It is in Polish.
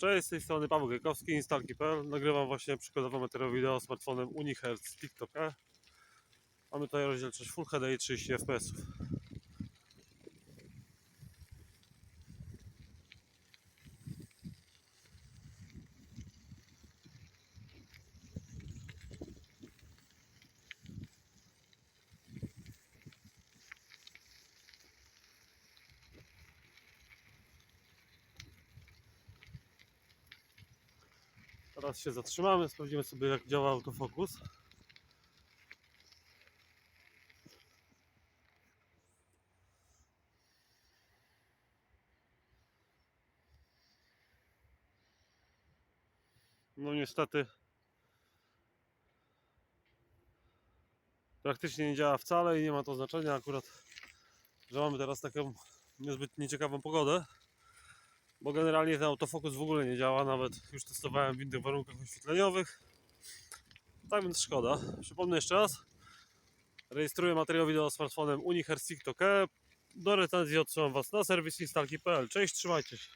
Cześć, z tej strony Paweł Gajkowski, instalki.pl. Nagrywam właśnie przykładowo materiał wideo smartfonem Unihertz z TikToka. Mamy tutaj rozdzielczość Full HD i 30 fps. Teraz się zatrzymamy, sprawdzimy sobie jak działa autofokus. No niestety praktycznie nie działa wcale i nie ma to znaczenia akurat, że mamy teraz taką niezbyt nieciekawą pogodę bo generalnie ten autofokus w ogóle nie działa, nawet już testowałem w innych warunkach oświetleniowych. Tak więc szkoda. Przypomnę jeszcze raz. Rejestruję materiał wideo smartfonem Unihertz TikTok. Do recenzji odsyłam Was na serwis instalki.pl. Cześć, trzymajcie się.